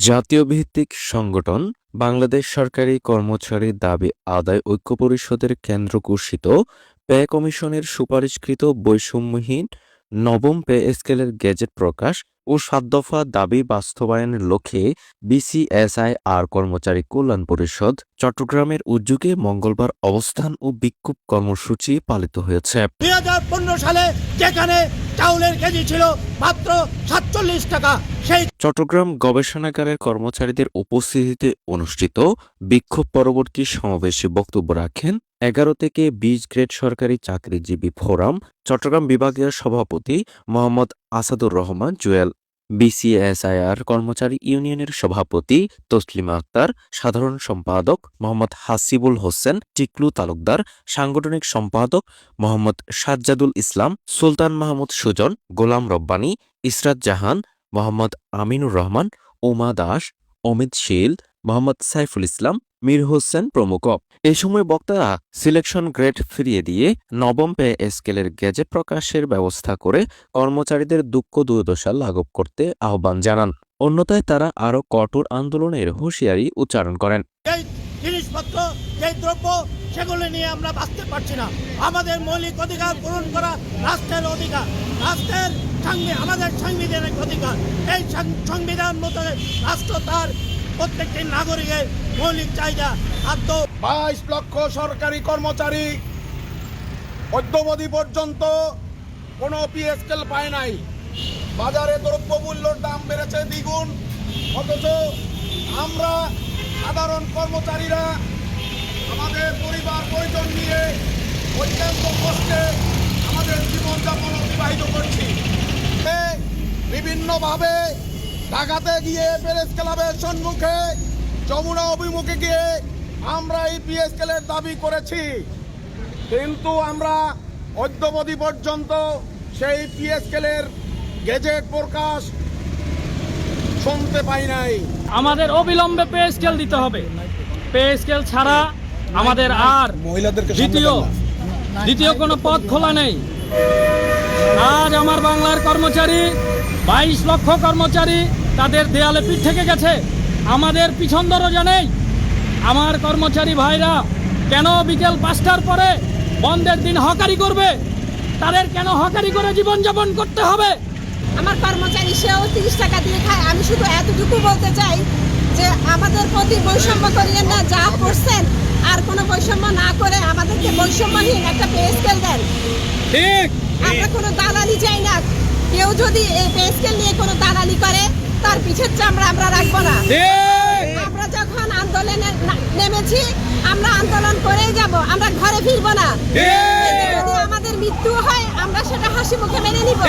জাতীয় ভিত্তিক সংগঠন বাংলাদেশ সরকারি কর্মচারী দাবি আদায় ঐক্য পরিষদের কেন্দ্র ঘোষিত পে কমিশনের সুপারিশকৃত বৈষম্যহীন নবম পে স্কেলের গেজেট প্রকাশ ও সাত দফা দাবি বাস্তবায়নের লক্ষ্যে বিসিএসআই আর কর্মচারী কল্যাণ পরিষদ চট্টগ্রামের উদ্যোগে মঙ্গলবার অবস্থান ও বিক্ষোভ কর্মসূচি পালিত হয়েছে। দুই হাজার পনেরো সালে যেখানে চাউলের কেজি ছিল মাত্র সাতচল্লিশ টাকা। সেই চট্টগ্রাম গবেষণাগারের কর্মচারীদের উপস্থিতিতে অনুষ্ঠিত বিক্ষোভ পরবর্তী সমাবেশে বক্তব্য রাখেন এগারো থেকে বিশ গ্রেড সরকারি চাকরিজীবী ফোরাম চট্টগ্রাম বিভাগীয় সভাপতি মোহাম্মদ আসাদুর রহমান জুয়েল বিসিএসআইআর কর্মচারী ইউনিয়নের সভাপতি তসলিমা আক্তার, সাধারণ সম্পাদক মোহাম্মদ হাসিবুল হোসেন, টিকলু তালুকদার, সাংগঠনিক সম্পাদক মোহাম্মদ সাজ্জাদুল ইসলাম, সুলতান মাহমুদ সুজন, গোলাম রব্বানী, ইসরাত জাহান, মোহাম্মদ আমিনুর রহমান, উমা দাস, অমিত শীল, মোহাম্মদ সাইফুল ইসলাম মীর হোসেন প্রমুখ। এ সময় বক্তারা সিলেকশন গ্রেড ফিরিয়ে দিয়ে নবম পে স্কেলের গেজেট প্রকাশের ব্যবস্থা করে কর্মচারীদের দুঃখ দুর্দশা লাঘব করতে আহ্বান জানান। অন্যথায় তারা আরও কঠোর আন্দোলনের হুঁশিয়ারি উচ্চারণ করেন। জিনিসপত্র দ্রব্য, সেগুলো নিয়ে আমরা বাঁচতে পারছি না। আমাদের মৌলিক অধিকার পূরণ করা রাষ্ট্রের অধিকার। রাষ্ট্রের আমাদের সাংবিধানিক অধিকার। এই সংবিধান মতো রাষ্ট্র তার প্রত্যেকটি নাগরিকের মৌলিক চাহিদা খাদ্য বাইশ লক্ষ সরকারি কর্মচারী মধ্যমধি পর্যন্ত কোনো পিএসকেল পায় নাই। বাজারে দ্রব্যমূল্যর দাম বেড়েছে দ্বিগুণ। অথচ আমরা সাধারণ কর্মচারীরা আমাদের পরিবার, পরিজন নিয়ে অত্যন্ত কষ্টে আমাদের জীবনযাপন অতিবাহিত করছি। বিভিন্নভাবে ঢাকাতে গিয়ে প্রেস ক্লাবের সম্মুখে যমুনা অভিমুখে গিয়ে আমরা এই পিএসকেলের দাবি করেছি। কিন্তু আমরা অদ্যবধি পর্যন্ত সেই পিএসকেলের গেজেট প্রকাশ শুনতে পাই নাই। আমাদের অবিলম্বে পে স্কেল দিতে হবে। পে স্কেল ছাড়া আমাদের আর দ্বিতীয় দ্বিতীয় কোনো পথ খোলা নেই। আজ আমার বাংলার কর্মচারী বাইশ লক্ষ কর্মচারী তাদের দেয়ালে পিঠ থেকে গেছে। আমাদের পিছন দরজা নেই। আমার কর্মচারী ভাইরা কেন বিকেল পাঁচটার পরে বন্ধের দিন হকারি করবে? তাদের কেন হকারি করে জীবনযাপন করতে হবে? আমার কর্মচারী সেও তিরিশ টাকা দিয়ে খায়। আমি শুধু এতটুকু বলতে চাই যে আমাদের প্রতি বৈষম্য করিয়েন না যা করছেন আর কোনো বৈষম্য না করে আমাদেরকে বৈষম্যহীন একটা পে স্কেল দেন। ঠিক। আমরা কোনো দালালি চাই না। কেউ যদি এই পে স্কেল নিয়ে কোনো দালালি করে তার পিছের চামড়া আমরা রাখব না। আমরা যখন আন্দোলনে নেমেছি আমরা আন্দোলন করেই যাব আমরা ঘরে ফিরবো না। যদি আমাদের মৃত্যু হয় আমরা সেটা হাসি মুখে মেনে নিব।